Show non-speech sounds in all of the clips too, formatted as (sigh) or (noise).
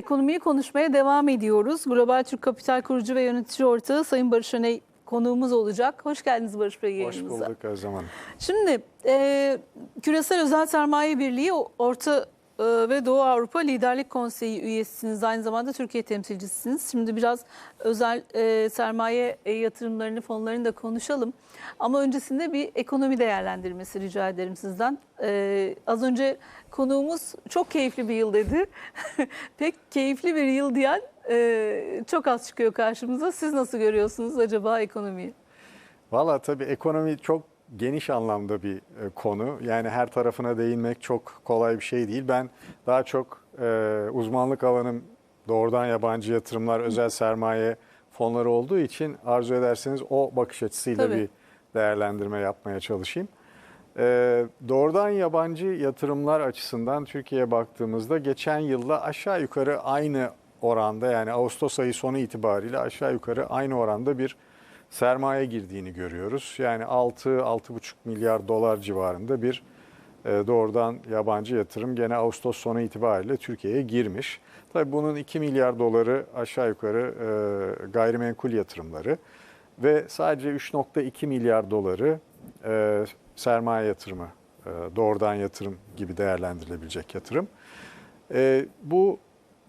Ekonomiyi konuşmaya devam ediyoruz. Global Türk Kapital kurucu ve yönetici ortağı Sayın Barış Öney konuğumuz olacak. Hoş geldiniz Barış Bey Hoş yayınımıza. bulduk Özlem Hanım. Şimdi e, Küresel Özel Sermaye Birliği Orta ve Doğu Avrupa Liderlik Konseyi üyesisiniz. Aynı zamanda Türkiye temsilcisiniz. Şimdi biraz özel e, sermaye e, yatırımlarını, fonlarını da konuşalım. Ama öncesinde bir ekonomi değerlendirmesi rica ederim sizden. E, az önce konuğumuz çok keyifli bir yıl dedi. (laughs) Pek keyifli bir yıl diyen e, çok az çıkıyor karşımıza. Siz nasıl görüyorsunuz acaba ekonomiyi? Valla tabii ekonomi çok geniş anlamda bir e, konu. Yani her tarafına değinmek çok kolay bir şey değil. Ben daha çok e, uzmanlık alanım doğrudan yabancı yatırımlar, özel sermaye fonları olduğu için arzu ederseniz o bakış açısıyla Tabii. bir değerlendirme yapmaya çalışayım. E, doğrudan yabancı yatırımlar açısından Türkiye'ye baktığımızda geçen yılla aşağı yukarı aynı oranda yani Ağustos ayı sonu itibariyle aşağı yukarı aynı oranda bir sermaye girdiğini görüyoruz. Yani 6-6,5 milyar dolar civarında bir e, doğrudan yabancı yatırım gene Ağustos sonu itibariyle Türkiye'ye girmiş. Tabii bunun 2 milyar doları aşağı yukarı e, gayrimenkul yatırımları ve sadece 3.2 milyar doları e, sermaye yatırımı, doğrudan yatırım gibi değerlendirilebilecek yatırım. Bu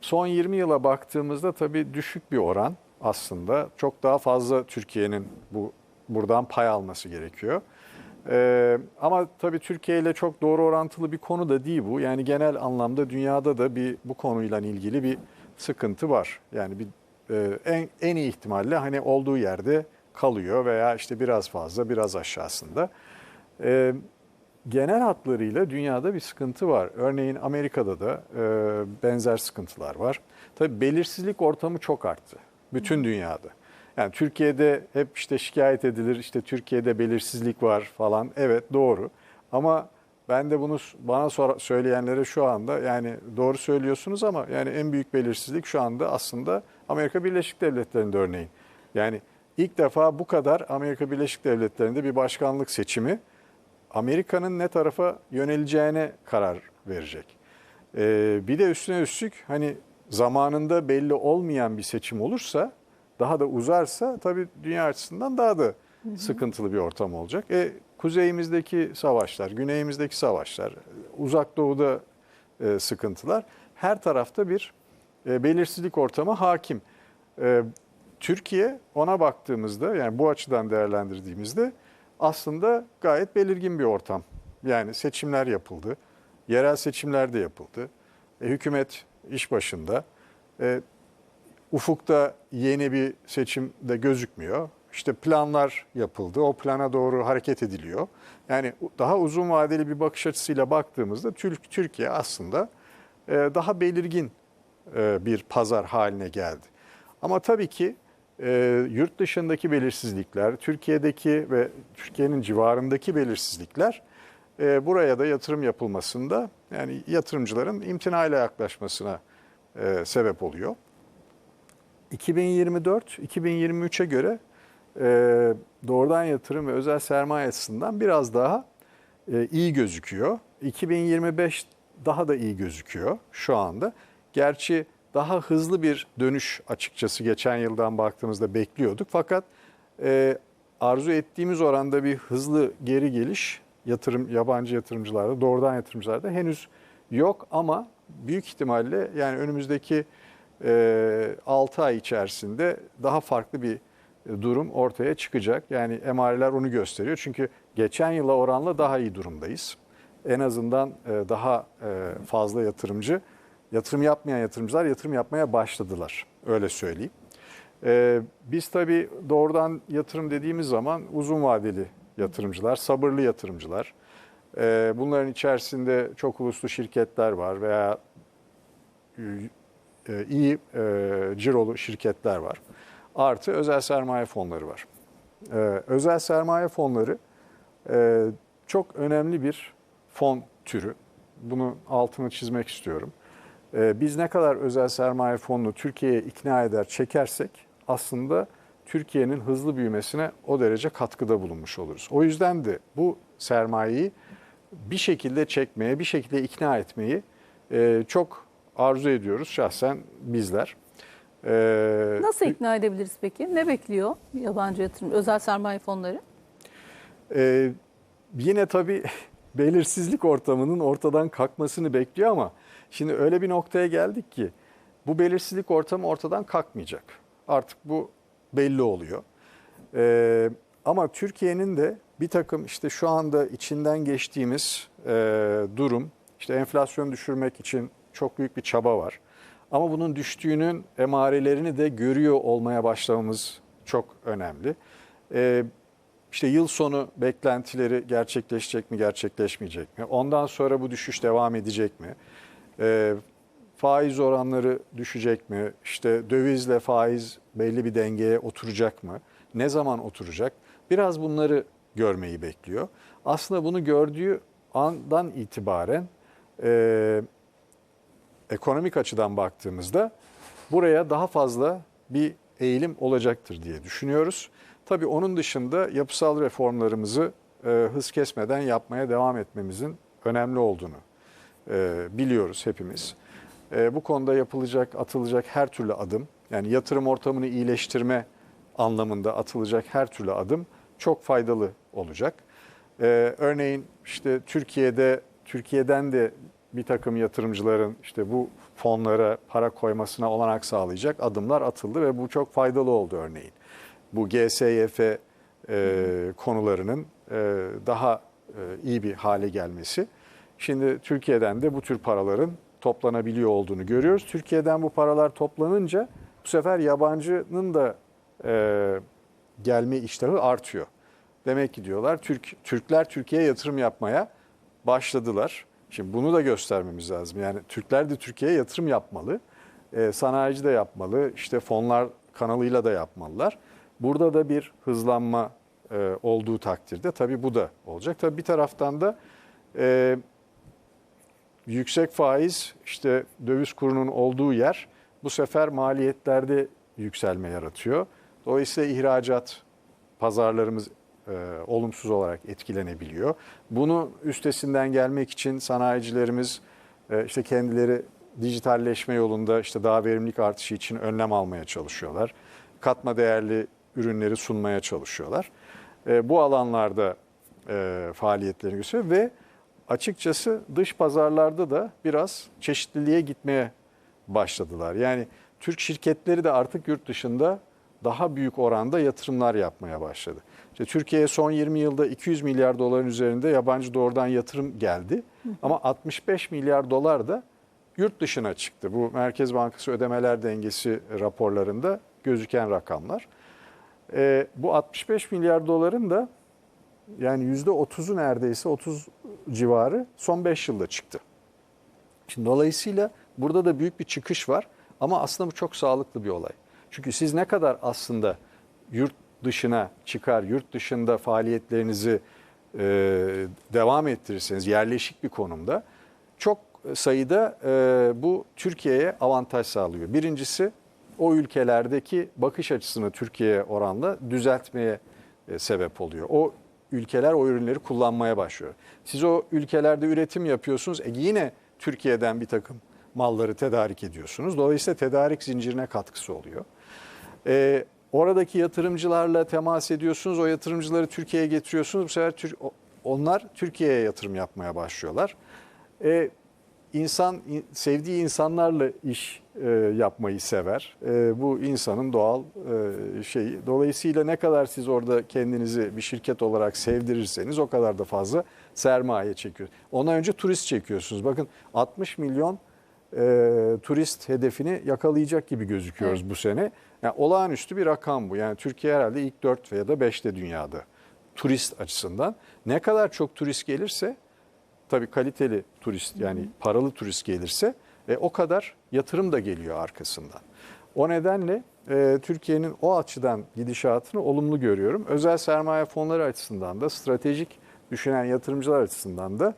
son 20 yıla baktığımızda tabii düşük bir oran aslında. Çok daha fazla Türkiye'nin bu buradan pay alması gerekiyor. Ee, ama tabii Türkiye ile çok doğru orantılı bir konu da değil bu. Yani genel anlamda dünyada da bir bu konuyla ilgili bir sıkıntı var. Yani bir e, en, en iyi ihtimalle hani olduğu yerde kalıyor veya işte biraz fazla biraz aşağısında. Ee, genel hatlarıyla dünyada bir sıkıntı var. Örneğin Amerika'da da e, benzer sıkıntılar var. Tabii belirsizlik ortamı çok arttı. Bütün dünyada. Yani Türkiye'de hep işte şikayet edilir, işte Türkiye'de belirsizlik var falan. Evet doğru. Ama ben de bunu bana sonra söyleyenlere şu anda yani doğru söylüyorsunuz ama yani en büyük belirsizlik şu anda aslında Amerika Birleşik Devletleri'nde örneğin. Yani ilk defa bu kadar Amerika Birleşik Devletleri'nde bir başkanlık seçimi Amerika'nın ne tarafa yöneleceğine karar verecek. Ee, bir de üstüne üstlük hani zamanında belli olmayan bir seçim olursa daha da uzarsa tabii dünya açısından daha da sıkıntılı bir ortam olacak. E, kuzeyimizdeki savaşlar, güneyimizdeki savaşlar, uzak doğuda e, sıkıntılar her tarafta bir e, belirsizlik ortamı hakim. E, Türkiye ona baktığımızda yani bu açıdan değerlendirdiğimizde aslında gayet belirgin bir ortam. Yani seçimler yapıldı, yerel seçimler de yapıldı. E, hükümet iş başında. E, ufukta yeni bir seçim de gözükmüyor. İşte planlar yapıldı. O plana doğru hareket ediliyor. Yani daha uzun vadeli bir bakış açısıyla baktığımızda Türk Türkiye aslında e, daha belirgin e, bir pazar haline geldi. Ama tabii ki e, yurt dışındaki belirsizlikler, Türkiye'deki ve Türkiye'nin civarındaki belirsizlikler e, buraya da yatırım yapılmasında yani yatırımcıların imtinayla yaklaşmasına e, sebep oluyor. 2024-2023'e göre e, doğrudan yatırım ve özel sermaye açısından biraz daha e, iyi gözüküyor. 2025 daha da iyi gözüküyor şu anda. Gerçi daha hızlı bir dönüş açıkçası geçen yıldan baktığımızda bekliyorduk. Fakat e, arzu ettiğimiz oranda bir hızlı geri geliş yatırım yabancı yatırımcılarda, doğrudan yatırımcılarda henüz yok ama büyük ihtimalle yani önümüzdeki e, 6 ay içerisinde daha farklı bir durum ortaya çıkacak. Yani emareler onu gösteriyor. Çünkü geçen yıla oranla daha iyi durumdayız. En azından e, daha e, fazla yatırımcı, yatırım yapmayan yatırımcılar yatırım yapmaya başladılar. Öyle söyleyeyim. E, biz tabii doğrudan yatırım dediğimiz zaman uzun vadeli yatırımcılar, sabırlı yatırımcılar. E, bunların içerisinde çok uluslu şirketler var veya e, iyi e, cirolu şirketler var. Artı özel sermaye fonları var. E, özel sermaye fonları e, çok önemli bir fon türü. Bunu altını çizmek istiyorum. E, biz ne kadar özel sermaye fonunu Türkiye'ye ikna eder, çekersek aslında Türkiye'nin hızlı büyümesine o derece katkıda bulunmuş oluruz. O yüzden de bu sermayeyi bir şekilde çekmeye, bir şekilde ikna etmeyi e, çok arzu ediyoruz şahsen bizler. Ee, Nasıl ikna edebiliriz peki? Ne bekliyor yabancı yatırım, özel sermaye fonları? Ee, yine tabii (laughs) belirsizlik ortamının ortadan kalkmasını bekliyor ama şimdi öyle bir noktaya geldik ki bu belirsizlik ortamı ortadan kalkmayacak. Artık bu belli oluyor. Ee, ama Türkiye'nin de bir takım işte şu anda içinden geçtiğimiz e, durum işte enflasyon düşürmek için çok büyük bir çaba var. Ama bunun düştüğünün emarelerini de görüyor olmaya başlamamız çok önemli. Ee, işte yıl sonu beklentileri gerçekleşecek mi, gerçekleşmeyecek mi? Ondan sonra bu düşüş devam edecek mi? Ee, faiz oranları düşecek mi? İşte dövizle faiz belli bir dengeye oturacak mı? Ne zaman oturacak? Biraz bunları görmeyi bekliyor. Aslında bunu gördüğü andan itibaren e, ekonomik açıdan baktığımızda buraya daha fazla bir eğilim olacaktır diye düşünüyoruz. Tabii onun dışında yapısal reformlarımızı e, hız kesmeden yapmaya devam etmemizin önemli olduğunu e, biliyoruz hepimiz. E, bu konuda yapılacak, atılacak her türlü adım, yani yatırım ortamını iyileştirme anlamında atılacak her türlü adım çok faydalı olacak. E, örneğin işte Türkiye'de, Türkiye'den de bir takım yatırımcıların işte bu fonlara para koymasına olanak sağlayacak adımlar atıldı ve bu çok faydalı oldu örneğin. Bu GSYF e, konularının e, daha e, iyi bir hale gelmesi. Şimdi Türkiye'den de bu tür paraların toplanabiliyor olduğunu görüyoruz. Türkiye'den bu paralar toplanınca bu sefer yabancının da e, gelme iştahı artıyor. Demek ki diyorlar Türk Türkler Türkiye'ye yatırım yapmaya başladılar. Şimdi bunu da göstermemiz lazım. Yani Türkler de Türkiye'ye yatırım yapmalı. E, sanayici de yapmalı. işte fonlar kanalıyla da yapmalılar. Burada da bir hızlanma e, olduğu takdirde tabii bu da olacak. Tabii bir taraftan da e, yüksek faiz işte döviz kurunun olduğu yer bu sefer maliyetlerde yükselme yaratıyor. Dolayısıyla ihracat pazarlarımız e, olumsuz olarak etkilenebiliyor. Bunu üstesinden gelmek için sanayicilerimiz e, işte kendileri dijitalleşme yolunda işte daha verimlilik artışı için önlem almaya çalışıyorlar. Katma değerli ürünleri sunmaya çalışıyorlar. E, bu alanlarda e, faaliyetlerini gösteriyor ve açıkçası dış pazarlarda da biraz çeşitliliğe gitmeye başladılar. Yani Türk şirketleri de artık yurt dışında daha büyük oranda yatırımlar yapmaya başladı. İşte Türkiye'ye son 20 yılda 200 milyar doların üzerinde yabancı doğrudan yatırım geldi. Ama 65 milyar dolar da yurt dışına çıktı. Bu Merkez Bankası ödemeler dengesi raporlarında gözüken rakamlar. Ee, bu 65 milyar doların da yani %30'u neredeyse 30 civarı son 5 yılda çıktı. Şimdi dolayısıyla burada da büyük bir çıkış var ama aslında bu çok sağlıklı bir olay. Çünkü siz ne kadar aslında yurt dışına çıkar, yurt dışında faaliyetlerinizi e, devam ettirirseniz yerleşik bir konumda çok sayıda e, bu Türkiye'ye avantaj sağlıyor. Birincisi o ülkelerdeki bakış açısını Türkiye'ye oranla düzeltmeye e, sebep oluyor. O ülkeler o ürünleri kullanmaya başlıyor. Siz o ülkelerde üretim yapıyorsunuz. E yine Türkiye'den bir takım malları tedarik ediyorsunuz. Dolayısıyla tedarik zincirine katkısı oluyor. E, oradaki yatırımcılarla temas ediyorsunuz. O yatırımcıları Türkiye'ye getiriyorsunuz. Bu sefer onlar Türkiye'ye yatırım yapmaya başlıyorlar. E, insan in- sevdiği insanlarla iş e, yapmayı sever. E, bu insanın doğal e, şeyi. Dolayısıyla ne kadar siz orada kendinizi bir şirket olarak sevdirirseniz o kadar da fazla sermaye çekiyor. Ondan önce turist çekiyorsunuz. Bakın 60 milyon e, turist hedefini yakalayacak gibi gözüküyoruz bu sene. Yani olağanüstü bir rakam bu. Yani Türkiye herhalde ilk 4 veya da 5'te dünyada turist açısından. Ne kadar çok turist gelirse tabii kaliteli turist yani paralı turist gelirse e, o kadar yatırım da geliyor arkasından. O nedenle e, Türkiye'nin o açıdan gidişatını olumlu görüyorum. Özel sermaye fonları açısından da stratejik düşünen yatırımcılar açısından da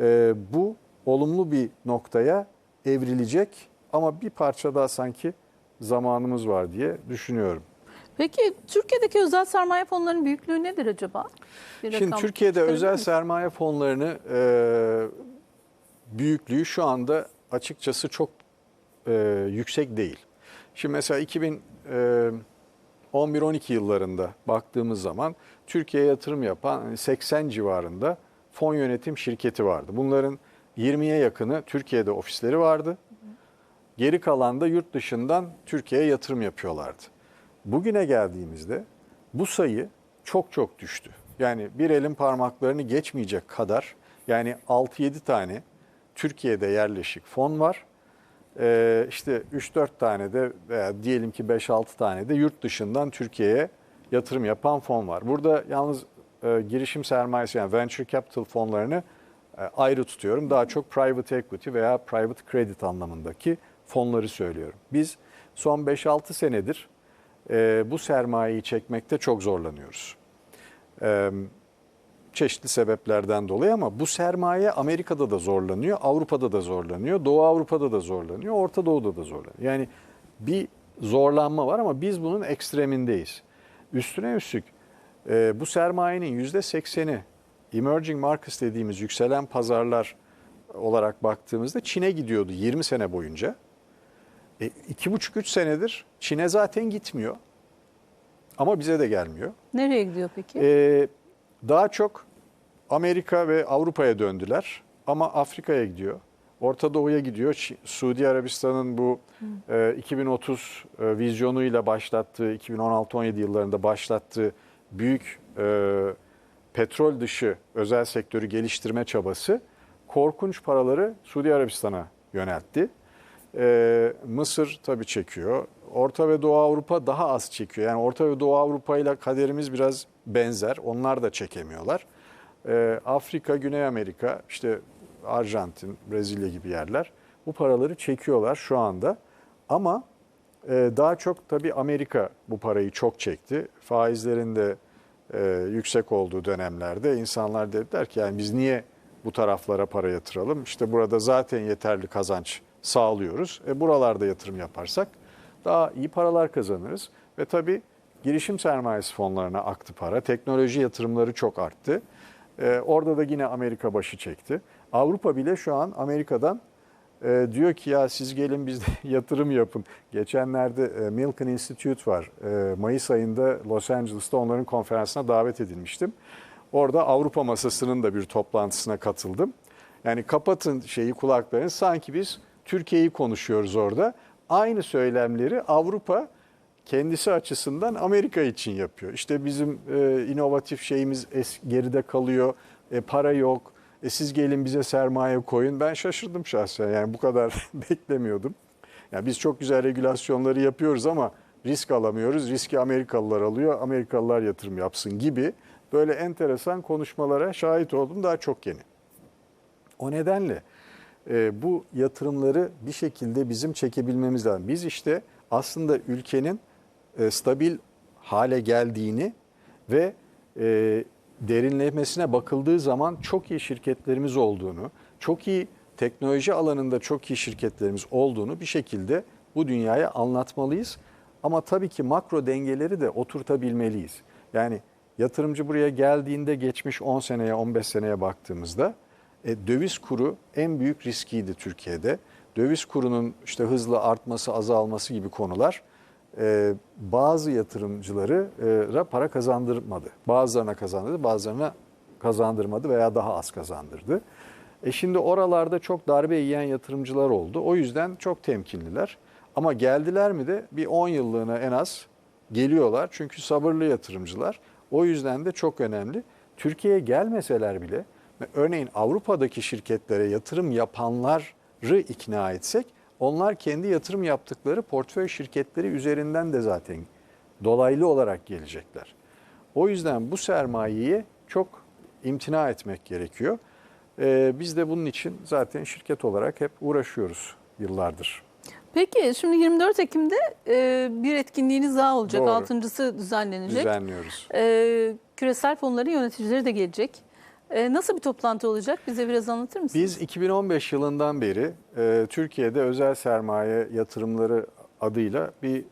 e, bu olumlu bir noktaya evrilecek ama bir parça daha sanki zamanımız var diye düşünüyorum. Peki Türkiye'deki özel sermaye fonlarının büyüklüğü nedir acaba? Bir Şimdi Türkiye'de özel misiniz? sermaye fonlarını e, büyüklüğü şu anda açıkçası çok e, yüksek değil. Şimdi mesela 2011-12 yıllarında baktığımız zaman Türkiye'ye yatırım yapan hani 80 civarında fon yönetim şirketi vardı. Bunların 20'ye yakını Türkiye'de ofisleri vardı. Geri kalan da yurt dışından Türkiye'ye yatırım yapıyorlardı. Bugüne geldiğimizde bu sayı çok çok düştü. Yani bir elin parmaklarını geçmeyecek kadar yani 6-7 tane Türkiye'de yerleşik fon var. Ee, işte 3-4 tane de veya diyelim ki 5-6 tane de yurt dışından Türkiye'ye yatırım yapan fon var. Burada yalnız e, girişim sermayesi yani venture capital fonlarını e, ayrı tutuyorum. Daha çok private equity veya private credit anlamındaki fonları söylüyorum. Biz son 5-6 senedir e, bu sermayeyi çekmekte çok zorlanıyoruz. E, çeşitli sebeplerden dolayı ama bu sermaye Amerika'da da zorlanıyor, Avrupa'da da zorlanıyor, Doğu Avrupa'da da zorlanıyor, Orta Doğu'da da zorlanıyor. Yani bir zorlanma var ama biz bunun ekstremindeyiz. Üstüne üstlük e, bu sermayenin %80'i emerging markets dediğimiz yükselen pazarlar olarak baktığımızda Çin'e gidiyordu 20 sene boyunca. E, iki buçuk üç senedir Çin'e zaten gitmiyor. Ama bize de gelmiyor. Nereye gidiyor peki? Ee, daha çok Amerika ve Avrupa'ya döndüler ama Afrika'ya gidiyor. Orta Doğu'ya gidiyor. Suudi Arabistan'ın bu e, 2030 e, vizyonuyla başlattığı, 2016-17 yıllarında başlattığı büyük e, petrol dışı özel sektörü geliştirme çabası korkunç paraları Suudi Arabistan'a yöneltti. Ee, Mısır tabii çekiyor. Orta ve Doğu Avrupa daha az çekiyor. Yani Orta ve Doğu Avrupa ile kaderimiz biraz benzer. Onlar da çekemiyorlar. Ee, Afrika, Güney Amerika, işte Arjantin, Brezilya gibi yerler bu paraları çekiyorlar şu anda. Ama e, daha çok tabii Amerika bu parayı çok çekti. Faizlerin de e, yüksek olduğu dönemlerde insanlar dediler ki yani biz niye bu taraflara para yatıralım? İşte burada zaten yeterli kazanç sağlıyoruz. E buralarda yatırım yaparsak daha iyi paralar kazanırız. Ve tabii girişim sermayesi fonlarına aktı para. Teknoloji yatırımları çok arttı. E, orada da yine Amerika başı çekti. Avrupa bile şu an Amerika'dan e, diyor ki ya siz gelin bizde (laughs) yatırım yapın. Geçenlerde e, Milken Institute var. E, Mayıs ayında Los Angeles'ta onların konferansına davet edilmiştim. Orada Avrupa masasının da bir toplantısına katıldım. Yani kapatın şeyi kulaklarını sanki biz Türkiye'yi konuşuyoruz orada. Aynı söylemleri Avrupa kendisi açısından Amerika için yapıyor. İşte bizim e, inovatif şeyimiz es, geride kalıyor, e, para yok, e, siz gelin bize sermaye koyun. Ben şaşırdım şahsen yani bu kadar (laughs) beklemiyordum. Yani biz çok güzel regülasyonları yapıyoruz ama risk alamıyoruz. Riski Amerikalılar alıyor, Amerikalılar yatırım yapsın gibi böyle enteresan konuşmalara şahit oldum daha çok yeni. O nedenle e, bu yatırımları bir şekilde bizim çekebilmemiz lazım. Biz işte aslında ülkenin e, stabil hale geldiğini ve e, derinlemesine bakıldığı zaman çok iyi şirketlerimiz olduğunu, çok iyi teknoloji alanında çok iyi şirketlerimiz olduğunu bir şekilde bu dünyaya anlatmalıyız. Ama tabii ki makro dengeleri de oturtabilmeliyiz. Yani yatırımcı buraya geldiğinde geçmiş 10 seneye 15 seneye baktığımızda e, döviz kuru en büyük riskiydi Türkiye'de. Döviz kurunun işte hızla artması, azalması gibi konular e, bazı yatırımcıları e, para kazandırmadı. Bazılarına kazandırdı, bazılarına kazandırmadı veya daha az kazandırdı. E şimdi oralarda çok darbe yiyen yatırımcılar oldu. O yüzden çok temkinliler. Ama geldiler mi de bir 10 yıllığına en az geliyorlar. Çünkü sabırlı yatırımcılar. O yüzden de çok önemli. Türkiye'ye gelmeseler bile örneğin Avrupa'daki şirketlere yatırım yapanları ikna etsek onlar kendi yatırım yaptıkları portföy şirketleri üzerinden de zaten dolaylı olarak gelecekler. O yüzden bu sermayeyi çok imtina etmek gerekiyor. Ee, biz de bunun için zaten şirket olarak hep uğraşıyoruz yıllardır. Peki şimdi 24 Ekim'de e, bir etkinliğiniz daha olacak. Doğru. Altıncısı düzenlenecek. Düzenliyoruz. E, küresel fonların yöneticileri de gelecek. E, nasıl bir toplantı olacak? Bize biraz anlatır mısınız? Biz 2015 yılından beri e, Türkiye'de özel sermaye yatırımları adıyla bir e,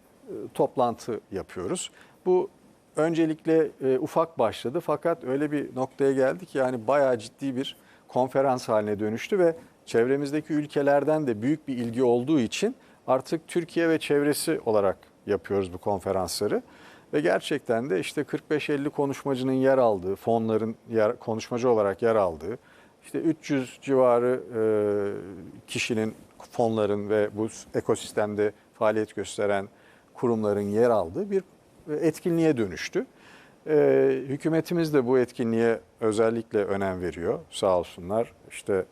toplantı yapıyoruz. Bu öncelikle e, ufak başladı fakat öyle bir noktaya geldik yani bayağı ciddi bir konferans haline dönüştü ve çevremizdeki ülkelerden de büyük bir ilgi olduğu için artık Türkiye ve çevresi olarak yapıyoruz bu konferansları. Ve gerçekten de işte 45-50 konuşmacının yer aldığı, fonların yer, konuşmacı olarak yer aldığı, işte 300 civarı e, kişinin, fonların ve bu ekosistemde faaliyet gösteren kurumların yer aldığı bir etkinliğe dönüştü. E, hükümetimiz de bu etkinliğe özellikle önem veriyor sağ olsunlar. İşte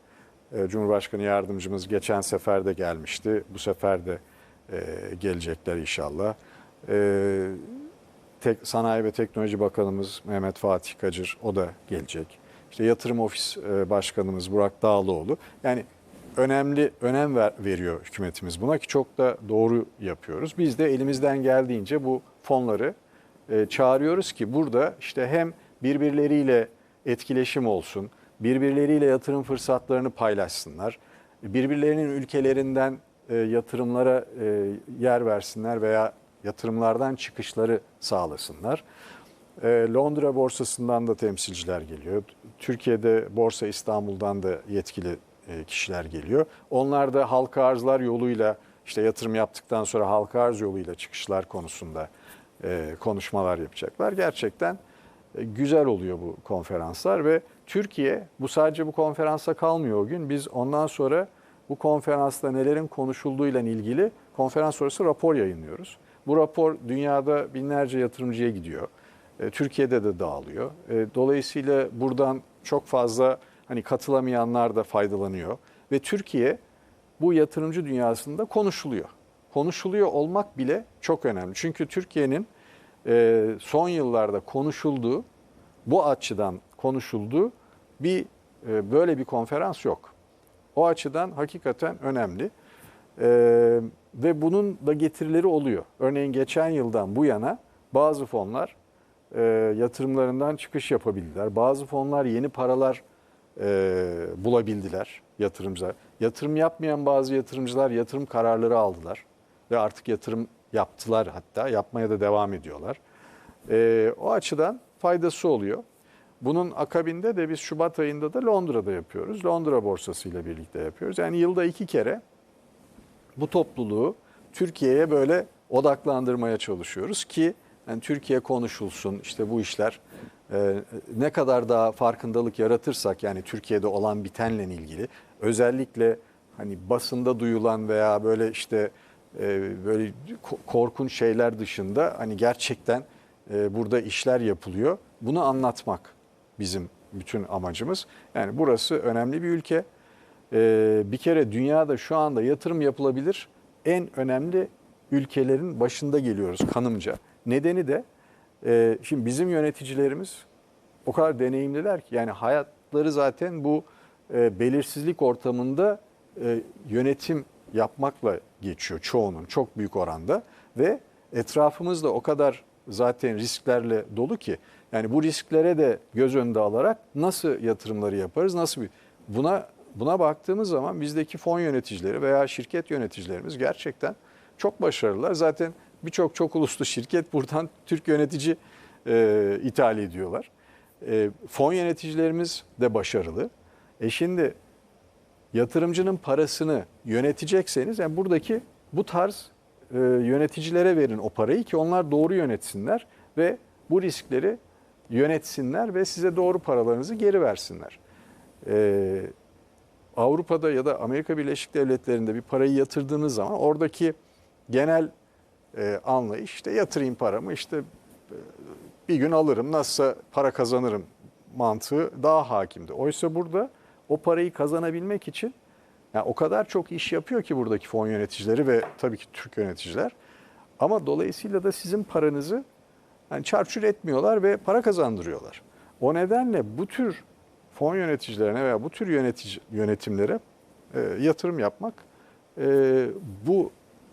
e, Cumhurbaşkanı yardımcımız geçen sefer de gelmişti. Bu sefer de e, gelecekler inşallah. E, Tek, Sanayi ve Teknoloji Bakanımız Mehmet Fatih Kacır o da gelecek. İşte Yatırım Ofis e, Başkanımız Burak Dağlıoğlu. Yani önemli önem ver, veriyor hükümetimiz buna ki çok da doğru yapıyoruz. Biz de elimizden geldiğince bu fonları e, çağırıyoruz ki burada işte hem birbirleriyle etkileşim olsun, birbirleriyle yatırım fırsatlarını paylaşsınlar, birbirlerinin ülkelerinden e, yatırımlara e, yer versinler veya yatırımlardan çıkışları sağlasınlar. E, Londra borsasından da temsilciler geliyor. Türkiye'de Borsa İstanbul'dan da yetkili e, kişiler geliyor. Onlar da halka arzlar yoluyla işte yatırım yaptıktan sonra halka arz yoluyla çıkışlar konusunda e, konuşmalar yapacaklar. Gerçekten e, güzel oluyor bu konferanslar ve Türkiye bu sadece bu konferansa kalmıyor o gün. Biz ondan sonra bu konferansta nelerin konuşulduğuyla ilgili konferans sonrası rapor yayınlıyoruz. Bu rapor dünyada binlerce yatırımcıya gidiyor. E, Türkiye'de de dağılıyor. E, Dolayısıyla buradan çok fazla hani katılamayanlar da faydalanıyor ve Türkiye bu yatırımcı dünyasında konuşuluyor. Konuşuluyor olmak bile çok önemli. Çünkü Türkiye'nin e, son yıllarda konuşulduğu, bu açıdan konuşulduğu bir e, böyle bir konferans yok. O açıdan hakikaten önemli. Ee, ve bunun da getirileri oluyor. Örneğin geçen yıldan bu yana bazı fonlar e, yatırımlarından çıkış yapabildiler. Bazı fonlar yeni paralar e, bulabildiler yatırımcılar. Yatırım yapmayan bazı yatırımcılar yatırım kararları aldılar ve artık yatırım yaptılar hatta yapmaya da devam ediyorlar. E, o açıdan faydası oluyor. Bunun akabinde de biz Şubat ayında da Londra'da yapıyoruz. Londra borsası ile birlikte yapıyoruz. Yani yılda iki kere bu topluluğu Türkiye'ye böyle odaklandırmaya çalışıyoruz ki yani Türkiye konuşulsun işte bu işler e, ne kadar daha farkındalık yaratırsak yani Türkiye'de olan bitenle ilgili özellikle hani basında duyulan veya böyle işte e, böyle ko- korkunç şeyler dışında hani gerçekten e, burada işler yapılıyor. Bunu anlatmak bizim bütün amacımız. Yani burası önemli bir ülke. Ee, bir kere dünyada şu anda yatırım yapılabilir en önemli ülkelerin başında geliyoruz kanımca. Nedeni de e, şimdi bizim yöneticilerimiz o kadar deneyimliler ki yani hayatları zaten bu e, belirsizlik ortamında e, yönetim yapmakla geçiyor çoğunun çok büyük oranda ve etrafımız da o kadar zaten risklerle dolu ki yani bu risklere de göz önünde alarak nasıl yatırımları yaparız nasıl bir buna buna baktığımız zaman bizdeki fon yöneticileri veya şirket yöneticilerimiz gerçekten çok başarılılar. Zaten birçok çok uluslu şirket buradan (laughs) Türk yönetici e, ithal ediyorlar. E, fon yöneticilerimiz de başarılı. E şimdi yatırımcının parasını yönetecekseniz yani buradaki bu tarz e, yöneticilere verin o parayı ki onlar doğru yönetsinler ve bu riskleri yönetsinler ve size doğru paralarınızı geri versinler. E, Avrupa'da ya da Amerika Birleşik Devletleri'nde bir parayı yatırdığınız zaman oradaki genel e, anlayış işte yatırayım paramı işte e, bir gün alırım nasılsa para kazanırım mantığı daha hakimdi. Oysa burada o parayı kazanabilmek için yani o kadar çok iş yapıyor ki buradaki fon yöneticileri ve tabii ki Türk yöneticiler. Ama dolayısıyla da sizin paranızı yani çarçur etmiyorlar ve para kazandırıyorlar. O nedenle bu tür fon yöneticilerine veya bu tür yönetici, yönetimlere e, yatırım yapmak e, bu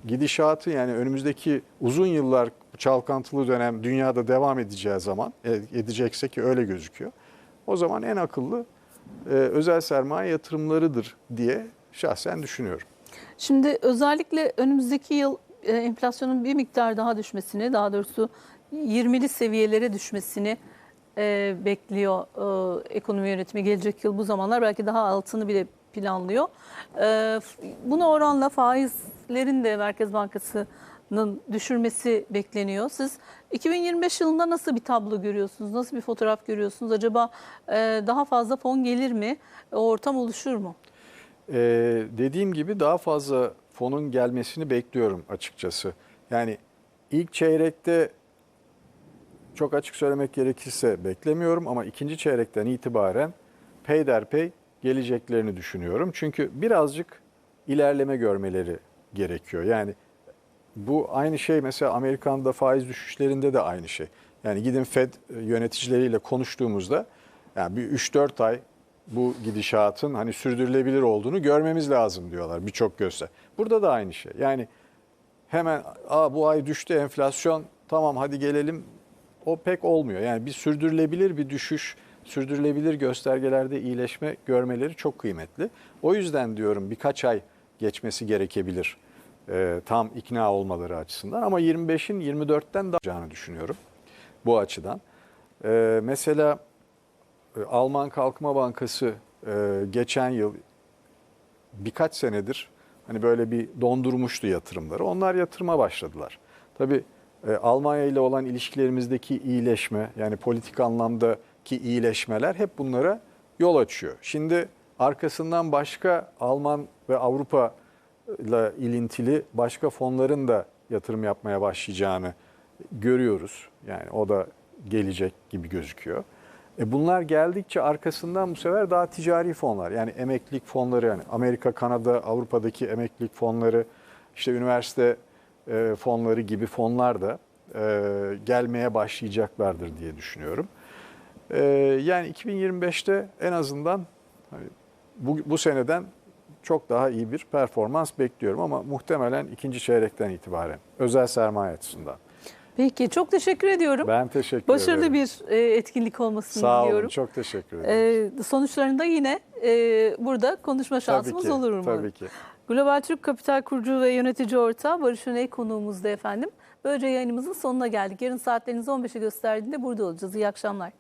gidişatı yani önümüzdeki uzun yıllar çalkantılı dönem dünyada devam edeceği zaman e, edecekse ki öyle gözüküyor. O zaman en akıllı e, özel sermaye yatırımlarıdır diye şahsen düşünüyorum. Şimdi özellikle önümüzdeki yıl e, enflasyonun bir miktar daha düşmesini, daha doğrusu 20'li seviyelere düşmesini e, bekliyor e, ekonomi yönetimi. Gelecek yıl bu zamanlar belki daha altını bile planlıyor. E, buna oranla faiz faizlerin de Merkez Bankası'nın düşürmesi bekleniyor. Siz 2025 yılında nasıl bir tablo görüyorsunuz? Nasıl bir fotoğraf görüyorsunuz? Acaba e, daha fazla fon gelir mi? O ortam oluşur mu? Ee, dediğim gibi daha fazla fonun gelmesini bekliyorum açıkçası. Yani ilk çeyrekte çok açık söylemek gerekirse beklemiyorum ama ikinci çeyrekten itibaren peyderpey geleceklerini düşünüyorum. Çünkü birazcık ilerleme görmeleri gerekiyor. Yani bu aynı şey mesela Amerikan'da faiz düşüşlerinde de aynı şey. Yani gidin Fed yöneticileriyle konuştuğumuzda yani bir 3-4 ay bu gidişatın hani sürdürülebilir olduğunu görmemiz lazım diyorlar birçok gözle. Burada da aynı şey. Yani hemen Aa, bu ay düştü enflasyon tamam hadi gelelim o pek olmuyor. Yani bir sürdürülebilir bir düşüş, sürdürülebilir göstergelerde iyileşme görmeleri çok kıymetli. O yüzden diyorum birkaç ay geçmesi gerekebilir e, tam ikna olmaları açısından. Ama 25'in 24'ten daha olacağını düşünüyorum bu açıdan. E, mesela e, Alman Kalkınma Bankası e, geçen yıl birkaç senedir hani böyle bir dondurmuştu yatırımları. Onlar yatırıma başladılar. Tabii e, Almanya ile olan ilişkilerimizdeki iyileşme yani politik anlamdaki iyileşmeler hep bunlara yol açıyor. Şimdi arkasından başka Alman ve Avrupa ile ilintili başka fonların da yatırım yapmaya başlayacağını görüyoruz. Yani o da gelecek gibi gözüküyor. E bunlar geldikçe arkasından bu sefer daha ticari fonlar yani emeklilik fonları yani Amerika, Kanada, Avrupa'daki emeklilik fonları, işte üniversite e, fonları gibi fonlar da e, gelmeye başlayacaklardır diye düşünüyorum. E, yani 2025'te en azından hani bu, bu seneden çok daha iyi bir performans bekliyorum ama muhtemelen ikinci çeyrekten itibaren özel sermaye açısından. Peki çok teşekkür ediyorum. Ben teşekkür Başarılı ederim. bir e, etkinlik olmasını Sağ olun, diliyorum. çok teşekkür ederim. E, sonuçlarında yine e, burada konuşma şansımız tabii ki, olur umarım. Tabii ki. Global Türk Kapital Kurucu ve Yönetici Ortağı Barış Öney konuğumuzda efendim. Böylece yayınımızın sonuna geldik. Yarın saatleriniz 15'e gösterdiğinde burada olacağız. İyi akşamlar.